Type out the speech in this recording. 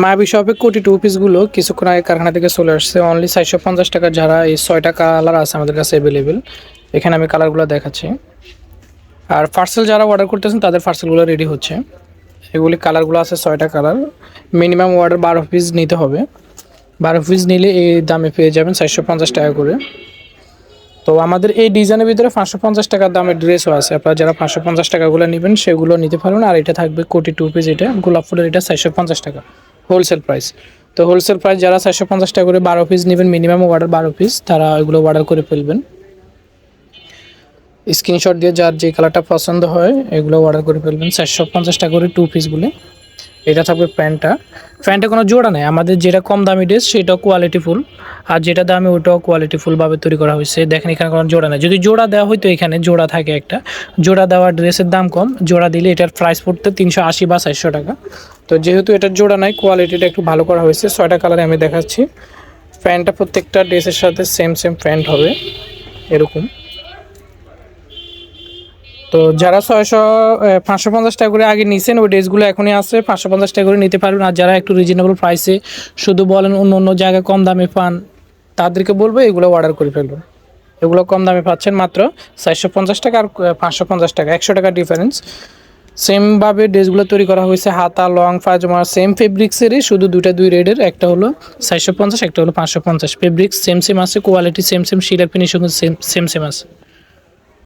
মায়াবী শপে কোটি টু পিসগুলো কিছুক্ষণ আগে কারখানা থেকে চলে আসছে। অনলি চারশো পঞ্চাশ টাকা যারা এই ছয়টা কালার আছে আমাদের কাছে অ্যাভেলেবেল এখানে আমি কালারগুলো দেখাচ্ছি। আর পার্সেল যারা অর্ডার করতেছেন, তাদের পার্সেলগুলো রেডি হচ্ছে। এগুলি কালারগুলো আছে ছয়টা কালার মিনিমাম অর্ডার বারো পিস নিতে হবে। বারো পিস নিলে এই দামে পেয়ে যাবেন চারশো পঞ্চাশ টাকা করে। তো আমাদের এই ডিজাইনের ভিতরে পাঁচশো পঞ্চাশ টাকার দামের ড্রেসও আছে। আপনারা যারা পাঁচশো পঞ্চাশ টাকাগুলো নেবেন, সেগুলো নিতে পারবেন। আর এটা থাকবে কোটি টু পিস এটা গোলাপ ফুলের, এটা চারশো পঞ্চাশ টাকা। হোলসেল প্রাইস তো হোলসেল প্রাইস যারা চারশো পঞ্চাশ টাকা করে বারো পিস নেবেন মিনিমাম অর্ডার বারো পিস তারা ওইগুলো অর্ডার করে ফেলবেন। স্ক্রিনশট দিয়ে যার যে কালারটা পছন্দ হয়, এগুলো অর্ডার করে ফেলবেন। চারশো পঞ্চাশ টাকা করে টু পিসগুলি এটা থাকবে প্যান্টটা। প্যান্টে কোনো জোড়া নেই। আমাদের যেটা কম দামি ড্রেস সেটাও কোয়ালিটি ফুল আর যেটা দামি, ওটাও কোয়ালিটি ফুলভাবে তৈরি করা হয়েছে। দেখেন এখানে কোনো জোড়া নেই। যদি জোড়া দেওয়া হয়তো এখানে, জোড়া থাকে একটা। জোড়া দেওয়া ড্রেসের দাম কম। জোড়া দিলে এটার প্রাইস পড়তে তিনশো আশি বা চারশো টাকা। তো যেহেতু এটার জোড়া নাই কোয়ালিটিটা একটু ভালো করা হয়েছে। ছয়টা কালারে আমি দেখাচ্ছি। প্যান্টটা প্রত্যেকটা ড্রেসের সাথে সেম সেম প্যান্ট হবে। এরকম। তো যারা ছয়শো পাঁচশো পঞ্চাশ টাকা করে আগে নিছেন, ওই ড্রেসগুলো এখনই আছে, পাঁচশো পঞ্চাশ টাকা করে নিতে পারবেন। আর যারা একটু রিজনেবল প্রাইসে শুধু বলেন অন্য অন্য জায়গায় কম দামে পান, তাদেরকে বলব এগুলো অর্ডার করে ফেলবেন এগুলো কম দামে পাচ্ছেন মাত্র চারশো পঞ্চাশ টাকা আর পাঁচশো পঞ্চাশ টাকা, একশো টাকা ডিফারেন্স সেমভাবে ড্রেসগুলো তৈরি করা হয়েছে, হাতা, লং, পায়জামা সেম ফেব্রিক্সেরই শুধু দুটা দুই রেডের, একটা হলো চারশো পঞ্চাশ, একটা হলো পাঁচশো পঞ্চাশ। ফেব্রিক্স সেম সেম আছে কোয়ালিটি সেম সেম শিলার ফিনিশিং সেম সেম সেম আছে।